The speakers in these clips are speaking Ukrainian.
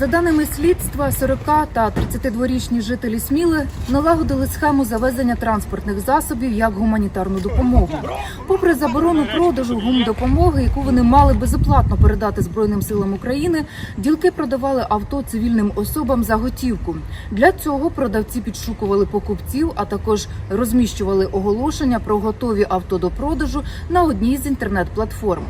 За даними слідства, 40 та 32-річні жителі Сміли налагодили схему завезення транспортних засобів як гуманітарну допомогу. Попри заборону продажу гумдопомоги, яку вони мали безоплатно передати Збройним силам України, ділки продавали авто цивільним особам за готівку. Для цього продавці підшукували покупців, а також розміщували оголошення про готові авто до продажу на одній з інтернет-платформ.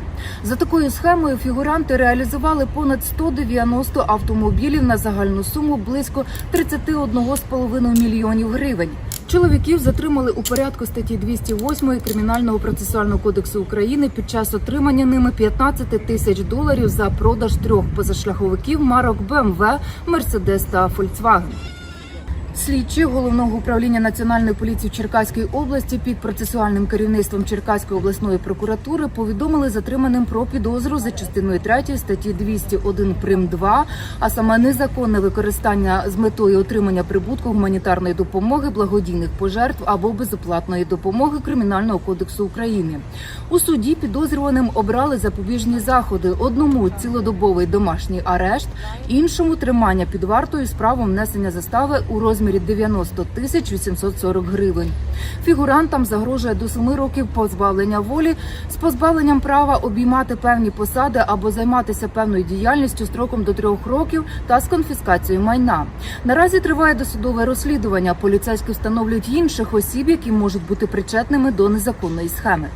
За такою схемою фігуранти реалізували понад 190 автомобілів на загальну суму близько 31,5 мільйонів гривень. Чоловіків затримали у порядку статті 208 Кримінального процесуального кодексу України під час отримання ними 15 тисяч доларів за продаж трьох позашляховиків марок BMW, Mercedes та Volkswagen. Слідчі головного управління національної поліції в Черкаській області під процесуальним керівництвом Черкаської обласної прокуратури повідомили затриманим про підозру за частиною 3 статті 201 прим 2, а саме незаконне використання з метою отримання прибутку гуманітарної допомоги, благодійних пожертв або безоплатної допомоги Кримінального кодексу України. У суді підозрюваним обрали запобіжні заходи: одному цілодобовий домашній арешт, іншому тримання під вартою з правом внесення застави у розмірі 90 тисяч 840 гривень. Фігурантам загрожує до 7 років позбавлення волі з позбавленням права обіймати певні посади або займатися певною діяльністю строком до 3 років та з конфіскацією майна. Наразі триває досудове розслідування. Поліцейські встановлюють інших осіб, які можуть бути причетними до незаконної схеми.